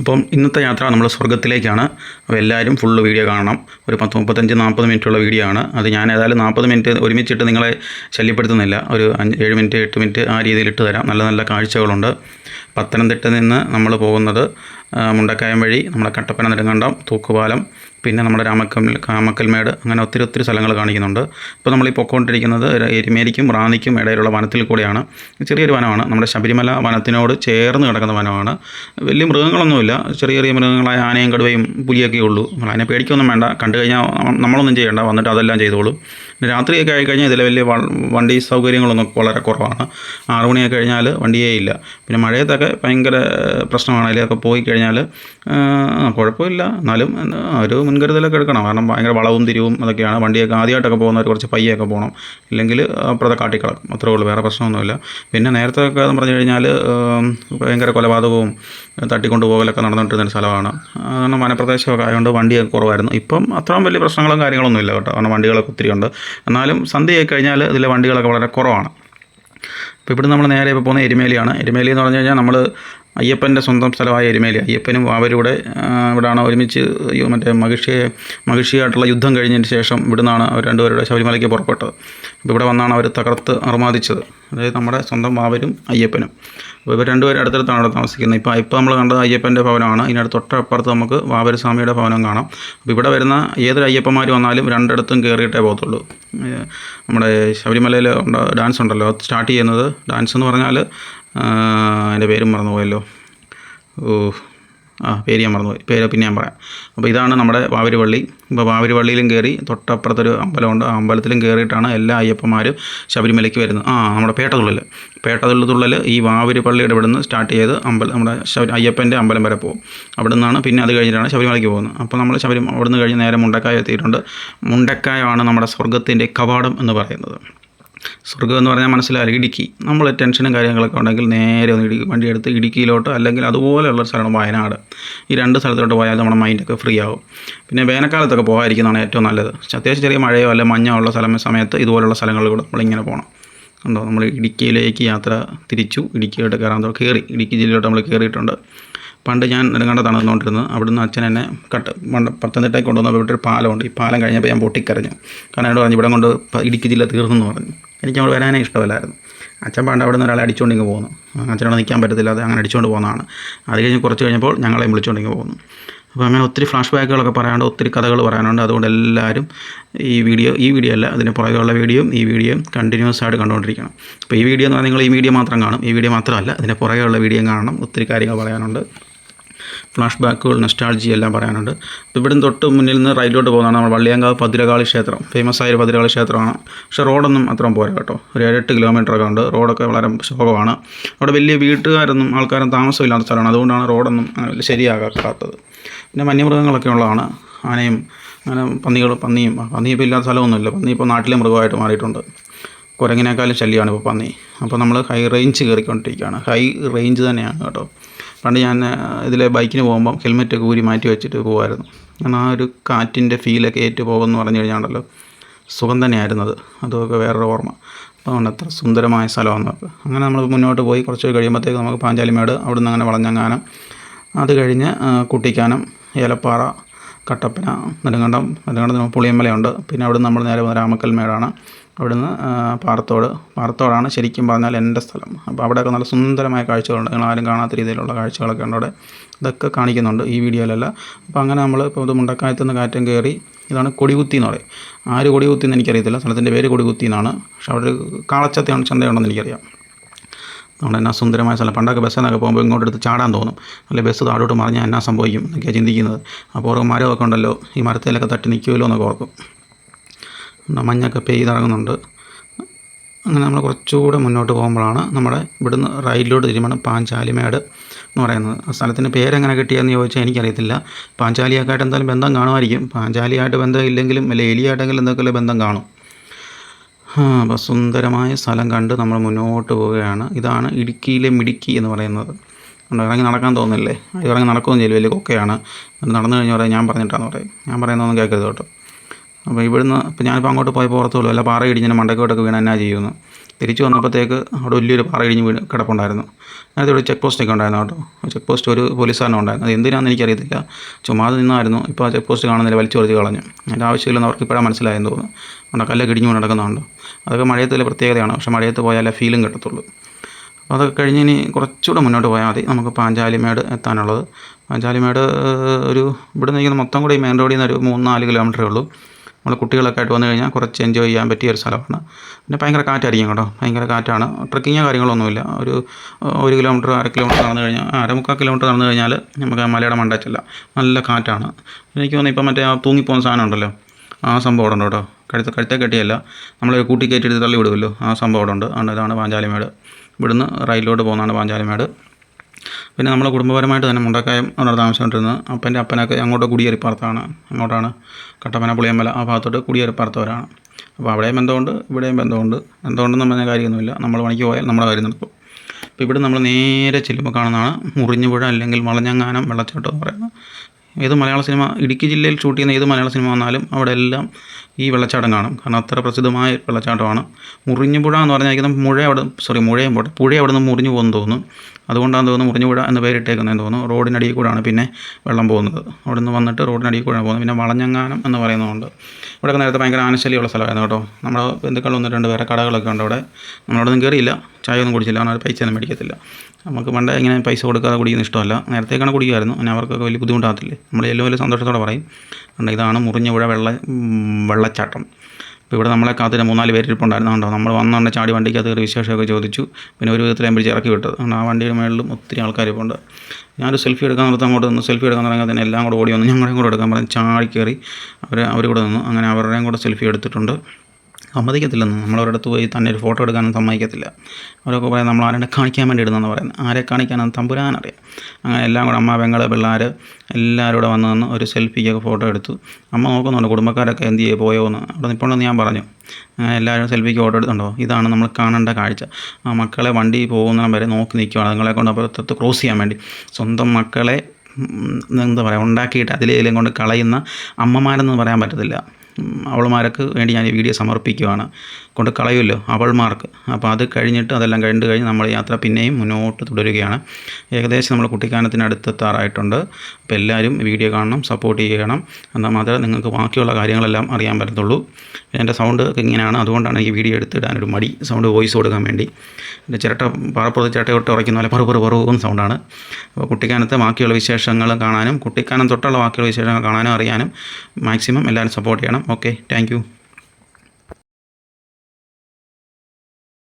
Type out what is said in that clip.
അപ്പം ഇന്നത്തെ യാത്ര നമ്മൾ സ്വർഗത്തിലേക്കാണ് അപ്പോൾ എല്ലാവരും ഫുള്ള് വീഡിയോ കാണണം. ഒരു പത്ത് മുപ്പത്തഞ്ച് നാൽപ്പത് മിനിറ്റുള്ള വീഡിയോ ആണ്. അത് ഞാൻ ഏതായാലും നാൽപ്പത് മിനിറ്റ് ഒരുമിച്ചിട്ട് നിങ്ങളെ ശല്യപ്പെടുത്തുന്നില്ല. ഒരു അഞ്ച് ഏഴ് മിനിറ്റ് എട്ട് മിനിറ്റ് ആ രീതിയിൽ ഇട്ട് തരാം. നല്ല നല്ല കാഴ്ചകളുണ്ട്. പത്തനംതിട്ട നിന്ന് നമ്മൾ പോകുന്നത് മുണ്ടക്കായം വഴി നമ്മുടെ കട്ടപ്പന നെടുങ്കണ്ടം തൂക്കുപാലം പിന്നെ നമ്മുടെ രാമക്കൽ രാമക്കൽമേട് അങ്ങനെ ഒത്തിരി ഒത്തിരി സ്ഥലങ്ങൾ കാണിക്കുന്നുണ്ട്. ഇപ്പോൾ നമ്മൾ ഈ പൊക്കോണ്ടിരിക്കുന്നത് എരുമേലിക്കും റാന്നിക്കും ഇടയിലുള്ള വനത്തിൽ കൂടെയാണ്. ചെറിയൊരു വനമാണ്. നമ്മുടെ ശബരിമല വനത്തിനോട് ചേർന്ന് കിടക്കുന്ന വനമാണ്. വലിയ മൃഗങ്ങളൊന്നുമില്ല. ചെറിയ ചെറിയ മൃഗങ്ങളായ ആനയും കടുവയും പുലിയൊക്കെ ഉള്ളൂ. അതിനെ പേടിക്കൊന്നും വേണ്ട. കണ്ടു കഴിഞ്ഞാൽ നമ്മളൊന്നും ചെയ്യേണ്ട. വന്നിട്ട് അതെല്ലാം ചെയ്തോളും. രാത്രിയൊക്കെ ആയിക്കഴിഞ്ഞാൽ ഇതിലെ വലിയ വണ്ടി സൗകര്യങ്ങളൊന്നും വളരെ കുറവാണ്. ആറ് മണിയൊക്കെ കഴിഞ്ഞാൽ വണ്ടിയേ ഇല്ല. പിന്നെ മഴയത്തൊക്കെ ഭയങ്കര പ്രശ്നമാണ്. അതിലൊക്കെ പോയി കഴിഞ്ഞാൽ കുഴപ്പമില്ല. എന്നാലും ഒരു ഒരു മുൻകരുതലൊക്കെ എടുക്കണം. കാരണം ഭയങ്കര വളവും തിരിവും അതൊക്കെയാണ്. വണ്ടിയൊക്കെ ആദ്യമായിട്ടൊക്കെ പോകുന്നവർ കുറച്ച് പയ്യൊക്കെ പോകണം. ഇല്ലെങ്കിൽ പ്രത കാട്ടിക്കളക്കും അത്രേ ഉള്ളൂ. വേറെ പ്രശ്നമൊന്നുമില്ല. പിന്നെ നേരത്തെ ഒക്കെ എന്ന് പറഞ്ഞു കഴിഞ്ഞാൽ ഭയങ്കര കൊലപാതകവും തട്ടിക്കൊണ്ട് പോകലൊക്കെ നടന്നുകൊണ്ടിരുന്ന സ്ഥലമാണ്. കാരണം വനപ്രദേശമൊക്കെ ആയതുകൊണ്ട് വണ്ടിയൊക്കെ കുറവായിരുന്നു. ഇപ്പം അത്രയും വലിയ പ്രശ്നങ്ങളും കാര്യങ്ങളൊന്നും ഇല്ല കേട്ടോ. കാരണം വണ്ടികളൊക്കെ ഒത്തിരി ഉണ്ട്. എന്നാലും സന്ധ്യയായി കഴിഞ്ഞാൽ ഇതിലെ വണ്ടികളൊക്കെ വളരെ കുറവാണ്. അപ്പോൾ ഇവിടെ നമ്മൾ നേരെ ഇപ്പോൾ പോകുന്ന എരുമേലിയാണ്. എരുമേലി എന്ന് പറഞ്ഞു കഴിഞ്ഞാൽ നമ്മൾ അയ്യപ്പന്റെ സ്വന്തം സ്ഥലമായ എരുമേലി. അയ്യപ്പനും അവരിവിടെ ഇവിടാണ് ഒരുമിച്ച് മറ്റേ മഹിഷിയെ മഹിഷിയായിട്ടുള്ള യുദ്ധം കഴിഞ്ഞതിന് ശേഷം ഇവിടുന്നാണ് അവർ രണ്ടുപേരുടെ ശബരിമലയ്ക്ക് പുറപ്പെട്ടത്. അപ്പോൾ ഇവിടെ വന്നാണ് അവർ തകർത്ത് അർമാദിച്ചത്. അതായത് നമ്മുടെ സ്വന്തം വാവരും അയ്യപ്പനും. അപ്പോൾ ഇവർ രണ്ടുപേരും അടുത്തടുത്താണ് അവിടെ താമസിക്കുന്നത്. ഇപ്പോൾ ഇപ്പോൾ നമ്മൾ കണ്ടത് അയ്യപ്പന്റെ ഭവനമാണ്. ഇതിനടുത്ത് തൊട്ടപ്പുറത്ത് നമുക്ക് വാവരസ്വാമിയുടെ ഭവനം കാണാം. അപ്പോൾ ഇവിടെ വരുന്ന ഏതൊരു അയ്യപ്പന്മാർ വന്നാലും രണ്ടിടത്തും കയറിയിട്ടേ പോകത്തുള്ളൂ. നമ്മുടെ ശബരിമലയിൽ ഡാൻസ് ഉണ്ടല്ലോ. സ്റ്റാർട്ട് ചെയ്യുന്നത് ഡാൻസ് എന്ന് പറഞ്ഞാൽ അതിന്റെ പേരും മറന്നുപോയല്ലോ. ഓ ആ പേര് ഞാൻ മറന്നുപോയി. പേര് പിന്നെ ഞാൻ പറയാം. അപ്പോൾ ഇതാണ് നമ്മുടെ വാവരുപള്ളി ഇപ്പോൾ വാവരുപള്ളിയിലും കയറി തൊട്ടപ്പുറത്തൊരു അമ്പലമുണ്ട്. ആ അമ്പലത്തിലും കയറിയിട്ടാണ് എല്ലാ അയ്യപ്പന്മാരും ശബരിമലയ്ക്ക് വരുന്നത്. ആ നമ്മുടെ പേട്ടതുള്ളൽ പേട്ടതുള്ളൽ ഈ വാവര് പള്ളിയുടെ ഇവിടെ സ്റ്റാർട്ട് ചെയ്ത് അമ്പലം നമ്മുടെ ശബരി അയ്യപ്പന്റെ അമ്പലം വരെ പോകും. അവിടെ നിന്നാണ് പിന്നെ അത് കഴിഞ്ഞിട്ടാണ് ശബരിമലയ്ക്ക് പോകുന്നത്. അപ്പോൾ നമ്മൾ ശബരി അവിടെ നിന്ന് കഴിഞ്ഞ് നേരെ മുണ്ടക്കായ എത്തിയിട്ടുണ്ട്. മുണ്ടക്കായമാണ് നമ്മുടെ സ്വർഗത്തിന്റെ കവാടം എന്ന് പറയുന്നത്. സ്വർഗം എന്ന് പറഞ്ഞാൽ മനസ്സിലായാലും ഇടുക്കി. നമ്മൾ ടെൻഷനും കാര്യങ്ങളൊക്കെ ഉണ്ടെങ്കിൽ നേരെ ഒന്ന് ഇടുക്കി വണ്ടി എടുത്ത് ഇടുക്കിയിലോട്ട് അല്ലെങ്കിൽ അതുപോലെയുള്ള സ്ഥലമാണ് വയനാട്. ഈ രണ്ട് സ്ഥലത്തോട്ട് പോയാൽ നമ്മുടെ മൈൻഡൊക്കെ ഫ്രീ ആവും. പിന്നെ വേനൽക്കാലത്തൊക്കെ പോകാതിരിക്കുന്നതാണ് ഏറ്റവും നല്ലത്. അത്യാവശ്യം ചെറിയ മഴയോ അല്ലെങ്കിൽ മഞ്ഞോ ഉള്ള സ്ഥലം സമയത്ത് ഇതുപോലുള്ള സ്ഥലങ്ങളിൽ കൂടെ നമ്മളിങ്ങനെ പോകണം ഉണ്ടോ നമ്മൾ ഇടുക്കിയിലേക്ക് യാത്ര തിരിച്ചു ഇടുക്കിയിലോട്ട് കയറാൻ കയറി. ഇടുക്കി ജില്ലയിലോട്ട് നമ്മൾ കയറിയിട്ടുണ്ട്. പണ്ട് ഞാൻ നെടുങ്കണ്ടത്താണ് നിന്നുകൊണ്ടിരുന്നത് അവിടുന്ന് അച്ഛൻ എന്നെ കട്ട് പണ്ട് പത്തനംതിട്ടയിൽ കൊണ്ടുവന്നപ്പോൾ ഇവിടെ ഒരു പാലമുണ്ട്. ഈ പാലം കഴിഞ്ഞപ്പോൾ ഞാൻ പൊട്ടിക്കരഞ്ഞു. കാരണം എന്നോട് പറഞ്ഞു ഇവിടെ കൊണ്ട് ഇടുക്കി ജില്ല തീർന്നെന്ന് പറഞ്ഞു. എനിക്ക് അവിടെ വരാനേ ഇഷ്ടമല്ലായിരുന്നു. അച്ഛൻ പണ്ട് അവിടെ നിന്ന് ഒരാളെ അടിച്ചുകൊണ്ട് ഇങ്ങ് പോകുന്നു അച്ഛനോട് നിൽക്കാൻ പറ്റത്തില്ല അത് അങ്ങനെ അടിച്ചുകൊണ്ട് പോകുന്നതാണ്. അത് കഴിഞ്ഞ് കുറച്ച് കഴിഞ്ഞപ്പോൾ ഞങ്ങളെ വിളിച്ചുകൊണ്ട് ഇങ്ങ് പോകുന്നു അപ്പോൾ അങ്ങനെ ഒത്തിരി ഫ്ലാഷ് ബാക്കുകളൊക്കെ പറയാനുണ്ട് ഒത്തിരി കഥകൾ പറയാനുണ്ട്. അതുകൊണ്ട് എല്ലാവരും ഈ വീഡിയോ ഈ വീഡിയോ അല്ല അതിന് പുറകെയുള്ള വീഡിയോയും ഈ വീഡിയോയും കണ്ടിന്യൂസ് ആയിട്ട് കണ്ടുകൊണ്ടിരിക്കണം. അപ്പോൾ ഈ വീഡിയോ എന്ന് പറഞ്ഞാൽ നിങ്ങൾ ഈ വീഡിയോ മാത്രം കാണും. ഈ വീഡിയോ മാത്രമല്ല അതിന് പുറകെയുള്ള വീഡിയോ കാണണം. ഒത്തിരി കാര്യങ്ങൾ പറയാനുണ്ട്. ഫ്ലാഷ് ബാക്കുകൾ നെസ്റ്റാൾജി എല്ലാം പറയാനുണ്ട്. അപ്പോൾ ഇവിടുന്ന് തൊട്ട് മുന്നിൽ നിന്ന് റൈറ്റിലോട്ട് പോകുന്നതാണ് നമ്മൾ വള്ളിയാങ്കാവ് പതിരകാളി ക്ഷേത്രം. ഫേമസ് ആയ പതിരകാളി ക്ഷേത്രമാണ്. പക്ഷേ റോഡൊന്നും അത്രയും പോരാ കേട്ടോ. ഒരു ഏഴെട്ട് കിലോമീറ്റർ ഒക്കെ ഉണ്ട്. റോഡൊക്കെ വളരെ ശോകമാണ്. അവിടെ വലിയ വീട്ടുകാരൊന്നും ആൾക്കാരും താമസമില്ലാത്ത സ്ഥലമാണ്. അതുകൊണ്ടാണ് റോഡൊന്നും ശരിയാകാത്തത്. പിന്നെ വന്യമൃഗങ്ങളൊക്കെ ഉള്ളതാണ്. ആനയും അങ്ങനെ പന്നികൾ പന്നിയും പന്നി ഇപ്പോൾ ഇല്ലാത്ത സ്ഥലമൊന്നുമില്ല. പന്നി ഇപ്പോൾ നാട്ടിലെ മൃഗമായിട്ട് മാറിയിട്ടുണ്ട്. കുരങ്ങിനേക്കാളും ശല്യമാണ് ഇപ്പോൾ പന്നി. അപ്പോൾ നമ്മൾ ഹൈ റേഞ്ച് കയറിക്കൊണ്ടിരിക്കുകയാണ്. ഹൈ റേഞ്ച് തന്നെയാണ് കേട്ടോ. പണ്ട് ഞാൻ ഇതിലെ ബൈക്കിന് പോകുമ്പം ഹെൽമെറ്റൊക്കെ ഊരി മാറ്റി വെച്ചിട്ട് പോകുമായിരുന്നു. കാരണം ആ ഒരു കാറ്റിന്റെ ഫീലൊക്കെ ഏറ്റു പോകുമെന്ന് പറഞ്ഞു കഴിഞ്ഞാണല്ലോ സുഖം തന്നെയായിരുന്നു അത് അതൊക്കെ വേറൊരു ഓർമ്മ. അപ്പോൾ അതുകൊണ്ട് അത്ര സുന്ദരമായ സ്ഥലമാണ് അങ്ങനെ നമ്മൾ മുന്നോട്ട് പോയി കുറച്ച് കഴിയുമ്പോഴത്തേക്ക് നമുക്ക് പാഞ്ചാലിമേട് അവിടെ നിന്ന് അങ്ങനെ വളഞ്ഞങ്ങാനം. അത് കഴിഞ്ഞ് കുട്ടിക്കാനം ഏലപ്പാറ കട്ടപ്പന നെടുങ്കണ്ടം നെടുങ്കണ്ടം പുളിയമ്മലയുണ്ട് പിന്നെ അവിടെ നമ്മൾ നേരെ രാമക്കൽമേടാണ്. അവിടുന്ന് പാറത്തോട്. പാറത്തോടാണ് ശരിക്കും പറഞ്ഞാൽ എന്റെ സ്ഥലം. അപ്പോൾ അവിടെയൊക്കെ നല്ല സുന്ദരമായ കാഴ്ചകളുണ്ട്. നിങ്ങൾ ആരും കാണാത്ത രീതിയിലുള്ള കാഴ്ചകളൊക്കെ ഉണ്ട് അവിടെ. ഇതൊക്കെ കാണിക്കുന്നുണ്ട് ഈ വീഡിയോയിലല്ല. അപ്പോൾ അങ്ങനെ നമ്മൾ ഇപ്പോൾ ഇത് മുണ്ടക്കായത്തു നിന്ന് കാറ്റം കയറി ഇതാണ് കൊടികുത്തി എന്ന് പറയും. ആര് കൊടികുത്തി എന്ന് എനിക്കറിയത്തില്ല. സ്ഥലത്തിന്റെ പേര് കൊടികുത്തി എന്നാണ്. പക്ഷേ അവിടെ ഒരു കാളച്ചത്തയാണ് ചന്തയുണ്ടെന്ന് എനിക്കറിയാം. നമ്മുടെ എന്നാ സുന്ദരമായ സ്ഥലം. പണ്ടൊക്കെ ബസ്സിൽ നിന്നൊക്കെ പോകുമ്പോൾ ഇങ്ങോട്ട് എടുത്ത് ചാടാൻ തോന്നും. അല്ലെ ബസ് താഴോട്ട് മറിഞ്ഞാൽ എന്നാ സംഭവിക്കും എന്നൊക്കെയാണ് ചിന്തിക്കുന്നത്. അപ്പോൾ ഓരോ മരമൊക്കെ ഉണ്ടല്ലോ. ഈ മരത്തിലൊക്കെ തട്ടി നിൽക്കുമല്ലോ എന്നൊക്കെ ഓർക്കും. മഞ്ഞൊക്കെ പെയ്തിറങ്ങുന്നുണ്ട്. അങ്ങനെ നമ്മൾ കുറച്ചുകൂടെ മുന്നോട്ട് പോകുമ്പോഴാണ് നമ്മുടെ ഇവിടുന്ന് റൈഡിലോട്ട് തിരുമ്പണം പാഞ്ചാലിമേട് എന്ന് പറയുന്നത്. ആ സ്ഥലത്തിന്റെ പേരെങ്ങനെ കിട്ടിയെന്ന് ചോദിച്ചാൽ എനിക്കറിയത്തില്ല. പാഞ്ചാലിയൊക്കെയായിട്ട് എന്തായാലും ബന്ധം കാണുമായിരിക്കും. പാഞ്ചാലിയായിട്ട് ബന്ധം ഇല്ലെങ്കിലും അല്ലെ എലിയായിട്ടെങ്കിലും എന്തൊക്കെയല്ലേ ബന്ധം കാണും. അപ്പോൾ സുന്ദരമായ സ്ഥലം കണ്ട് നമ്മൾ മുന്നോട്ട് പോവുകയാണ്. ഇതാണ് ഇടുക്കിയിലെ മിടുക്കി എന്ന് പറയുന്നത്. ഇറങ്ങി നടക്കാൻ തോന്നില്ലേ? ഇറങ്ങി നടക്കുകയും ചെയ്യില്ല വലിയ കൊക്കയാണ്. നടന്നു കഴിഞ്ഞാൽ പറയാം ഞാൻ പറഞ്ഞിട്ടാന്ന് പറയും. ഞാൻ പറയുന്നതൊന്നും കേൾക്കരുത് കേട്ടോ. അപ്പോൾ ഇവിടുന്ന് ഇപ്പോൾ ഞാനിപ്പോൾ അങ്ങോട്ട് പോയപ്പോൾ ഓർത്തുള്ളൂ അല്ല പാറ ഇടിഞ്ഞ് മണ്ടക്കോട്ടൊക്കെ വീണ എന്നാ ചെയ്യുമെന്ന് തിരിച്ചു വന്നപ്പോഴത്തേക്ക് അവിടെ വലിയൊരു പാറ ഇടിഞ്ഞ് വീണ് കിടപ്പുണ്ടായിരുന്നു. നേരത്തെ ഒരു ചെക്ക് പോസ്റ്റൊക്കെ ഉണ്ടായിരുന്നു കേട്ടോ. ചെക്ക് പോസ്റ്റ് ഒരു പോലീസുകാരനും ഉണ്ടായിരുന്നു. അത് എന്തിനാണെന്ന് എനിക്കറിയത്തില്ല. ചുമ്മാതെ നിന്നായിരുന്നു. ഇപ്പോൾ ആ ചെക്ക് പോസ്റ്റ് കാണുന്നില്ല വലിച്ചു വലിച്ച് കളഞ്ഞു. അതിന്റെ ആവശ്യമില്ലെന്ന് അവർക്ക് ഇപ്പോഴാണ് മനസ്സിലായെന്ന് തോന്നുന്നു. അവിടെ കല്ലൊക്കെ ഇടിഞ്ഞു നടക്കുന്നുണ്ട് അതൊക്കെ മഴയത്തിലെ പ്രത്യേകതയാണ്. പക്ഷേ മഴയത്ത് പോയാലേ ഫീലും കിട്ടത്തുള്ളൂ. അപ്പോൾ അതൊക്കെ കഴിഞ്ഞ് ഇനി കുറച്ചുകൂടെ മുന്നോട്ട് പോയാൽ മതി. നമുക്ക് പാഞ്ചാലിമേട് എത്താനുള്ളത്. പാഞ്ചാലിമേട് ഒരു ഇവിടെ നിൽക്കുന്ന മൊത്തം കൂടി മെയിൻ റോഡിൽ നിന്ന് ഒരു മൂന്ന് നാല് കിലോമീറ്ററേ ഉള്ളൂ. നമ്മൾ കുട്ടികളൊക്കെ ആയിട്ട് വന്നു കഴിഞ്ഞാൽ കുറച്ച് എൻജോയ് ചെയ്യാൻ പറ്റിയ ഒരു സ്ഥലമാണ്. പിന്നെ ഭയങ്കര കാറ്റായിരിക്കും കേട്ടോ. ഭയങ്കര കാറ്റാണ്. ട്രക്കിങ്ങോ കാര്യങ്ങളൊന്നുമില്ല. ഒരു ഒരു കിലോമീറ്റർ അര കിലോമീറ്റർ നടന്നു കഴിഞ്ഞാൽ അരമുക്കാൽ കിലോമീറ്റർ നടന്നു കഴിഞ്ഞാൽ നമുക്ക് മലയുടെ മണ്ടയിൽ നല്ല കാറ്റാണ്. എനിക്ക് തോന്നുന്നു ഇപ്പം മറ്റേ ആ തൂങ്ങിപ്പോകുന്ന സാധനം ഉണ്ടല്ലോ. ആ സംഭവം അവിടെ ഉണ്ട് കേട്ടോ. കഴുത്ത കഴുത്തെ കെട്ടിയല്ല. നമ്മൾ കൂട്ടി കയറ്റിയെടുത്ത് തള്ളി വിടുമല്ലോ ആ സംഭവം അവിടെ ഉണ്ട്. അതാണ് പാഞ്ചാലിമേട്. ഇവിടുന്ന് റെയിലോട്ട് പോകുന്നതാണ് പാഞ്ചാലിമേട്. പിന്നെ നമ്മൾ കുടുംബപരമായിട്ട് തന്നെ മുണ്ടക്കായം അവിടെ താമസിച്ചുകൊണ്ടിരുന്നത്. അപ്പന്റെ അപ്പനൊക്കെ അങ്ങോട്ട് കുടിയേറിപ്പാർത്താണ്. അങ്ങോട്ടാണ് കട്ടപ്പന പുളിയമ്പല ആ ഭാഗത്തോട്ട് കുടിയേറിപ്പാർത്തവരാണ്. അപ്പോൾ അവിടെയും ബന്ധമുണ്ട് ഇവിടെയും ബന്ധമുണ്ട്. എന്തുകൊണ്ടെന്ന് പറഞ്ഞ കാര്യമൊന്നുമില്ല. നമ്മൾ പണിക്ക് പോയാൽ നമ്മുടെ കാര്യം നടക്കും. അപ്പോൾ ഇവിടെ നമ്മൾ നേരെ ചെല്ലുമ്പോൾ കാണുന്നതാണ് മുറിഞ്ഞുപുഴ അല്ലെങ്കിൽ വളഞ്ഞങ്ങാനം വെള്ളച്ചാട്ടം എന്ന് പറയുന്നത്. ഏത് മലയാള സിനിമ ഇടുക്കി ജില്ലയിൽ ഷൂട്ട് ചെയ്യുന്ന ഏത് മലയാള സിനിമ വന്നാലും അവിടെ എല്ലാം ഈ വെള്ളച്ചാട്ടം കാണും. കാരണം അത്ര പ്രസിദ്ധമായ വെള്ളച്ചാട്ടമാണ്. മുറിഞ്ഞുപുഴ എന്ന് പറഞ്ഞാൽ മുഴ അവിടെ സോറി മുഴയും പോട്ടെ പുഴ അവിടെ നിന്ന് മുറിഞ്ഞു പോകുന്നു തോന്നുന്നു. അതുകൊണ്ടാണെന്ന് തോന്നുന്നു മുറിഞ്ഞുപുഴ എന്ന് പേരിട്ടേക്കുന്നതെന്ന് തോന്നുന്നു. റോഡിനടിയിൽ കൂടാണ് പിന്നെ വെള്ളം പോകുന്നത്. അവിടെ നിന്ന് വന്നിട്ട് റോഡിനടിയിൽ കൂടെയാണ് പോകുന്നത്. പിന്നെ വളഞ്ഞങ്ങാനം എന്ന് പറയുന്നതുകൊണ്ട് ഇവിടെയൊക്കെ നേരത്തെ ഭയങ്കര ആനശല്യമുള്ള സ്ഥലമായിരുന്നു കേട്ടോ. നമ്മുടെ ബന്ധുക്കൾ വന്നിട്ടുണ്ട് വേറെ കടകളൊക്കെ ഉണ്ട് അവിടെ. നമ്മളവിടെ നിന്ന് കയറിയില്ല. ചായ ഒന്നും കുടിച്ചില്ല. കാരണം പൈസ ഒന്നും മേടിക്കത്തില്ല. നമുക്ക് പണ്ട് ഇങ്ങനെ പൈസ കൊടുക്കാതെ കുടിക്കുന്ന ഇഷ്ടമല്ല. നേരത്തേക്കാണ് കുടിക്കുമായിരുന്നു. പിന്നെ അവർക്കൊക്കെ വലിയ ബുദ്ധിമുട്ടാകത്തില്ലേ? നമ്മൾ എല്ലാം വലിയ സന്തോഷത്തോടെ പറയും. അതുകൊണ്ട് ഇതാണ് മുറിഞ്ഞ പുഴ വെള്ള വെള്ളച്ചാട്ടം. ഇപ്പോൾ ഇവിടെ നമ്മളെ കാത്തിന് മൂന്നാൽ പേര് ഇരിപ്പുണ്ടായിരുന്നു കണ്ടോ? നമ്മൾ വന്നുകൊണ്ട് ചാടി വണ്ടിക്കകത്ത് കയറി വിശേഷമൊക്കെ ചോദിച്ചു. പിന്നെ ഒരു വിധത്തിൽ പിടിച്ച് ഇറക്കി വിട്ടത്. കാരണം ആ വണ്ടിയുടെ മേളിലും ഒത്തിരി ആൾക്കാർ ഇപ്പോൾ ഉണ്ട് ഞാനൊരു സെൽഫി എടുക്കാൻ നിർത്താൻ അങ്ങോട്ട് നിന്ന്. സെൽഫി എടുക്കാൻ തുടങ്ങിയാൽ തന്നെ എല്ലാം കൂടെ ഓടി വന്നു ഞങ്ങളുടെയും കൂടെ എടുക്കാൻ പറഞ്ഞ് ചാടി കയറി അവർ അവർ കൂടെ നിന്നു. അങ്ങനെ അവരുടെയും കൂടെ സെൽഫി എടുത്തിട്ടുണ്ട്. സമ്മതിക്കത്തില്ലെന്ന്. നമ്മൾ അടുത്ത് പോയി തന്നെ ഒരു ഫോട്ടോ എടുക്കാനും സമ്മതിക്കത്തില്ല. അവരൊക്കെ പറയാം നമ്മൾ ആരെ കാണിക്കാൻ വേണ്ടി ഇടുന്നതെന്ന് പറയുന്നത് ആരെ കാണിക്കാനെന്ന് തമ്പുരാനറിയാം. അങ്ങനെ എല്ലാം കൂടെ അമ്മ പെങ്ങൾ പിള്ളേർ എല്ലാവരും കൂടെ വന്ന് നിന്ന് ഒരു സെൽഫിക്കൊക്കെ ഫോട്ടോ എടുത്തു. അമ്മ നോക്കുന്നുണ്ട് കുടുംബക്കാരൊക്കെ എന്ത് ചെയ്യുക പോയോ? എന്ന്. അവിടെ നിൽപ്പുണ്ടെന്ന് ഞാൻ പറഞ്ഞു. എല്ലാവരും സെൽഫിക്ക് ഫോട്ടോ എടുത്തുണ്ടോ ഇതാണ് നമ്മൾ കാണേണ്ട കാഴ്ച. ആ മക്കളെ വണ്ടി പോകുന്ന വരെ നോക്കി നിൽക്കുകയാണ് നിങ്ങളെ കൊണ്ട് അപ്പുറത്ത് ക്രോസ് ചെയ്യാൻ വേണ്ടി. സ്വന്തം മക്കളെ എന്താ പറയുക ഉണ്ടാക്കിയിട്ട് അതിലേലും കൊണ്ട് കളയുന്ന അമ്മമാരെന്ന് പറയാൻ പറ്റത്തില്ല. ഉം, അവൾമാർക്ക് വേണ്ടി ഞാൻ ഈ വീഡിയോ സമർപ്പിക്കുകയാണ്. കൊണ്ട് കളയുമല്ലോ അവൾമാർക്ക്. അപ്പോൾ അത് കഴിഞ്ഞിട്ട് അതെല്ലാം കഴിഞ്ഞ് കഴിഞ്ഞ് നമ്മൾ യാത്ര പിന്നെയും മുന്നോട്ട് തുടരുകയാണ്. ഏകദേശം നമ്മൾ കുട്ടിക്കാനത്തിന് അടുത്തെത്താറായിട്ടുണ്ട് അപ്പോൾ എല്ലാവരും വീഡിയോ കാണണം സപ്പോർട്ട് ചെയ്യണം. എന്നാൽ മാത്രമേ നിങ്ങൾക്ക് ബാക്കിയുള്ള കാര്യങ്ങളെല്ലാം അറിയാൻ പറ്റത്തുള്ളൂ. എന്റെ സൗണ്ട് ഇങ്ങനെയാണ്. അതുകൊണ്ടാണ് ഈ വീഡിയോ എടുത്തിടാനൊരു മടി. സൗണ്ട് വോയിസ് കൊടുക്കാൻ വേണ്ടി. എന്റെ ചിരട്ട പാറപ്പുറത്ത് ചിരട്ടയോട്ട് ഉറയ്ക്കുന്ന പോലെ പറു പറവും സൗണ്ടാണ്. അപ്പോൾ കുട്ടിക്കാനത്തെ ബാക്കിയുള്ള വിശേഷങ്ങൾ കാണാനും കുട്ടിക്കാനം തൊട്ടുള്ള ബാക്കിയുള്ള വിശേഷങ്ങൾ കാണാനും അറിയാനും മാക്സിമം എല്ലാവരും സപ്പോർട്ട് ചെയ്യണം. Okay thank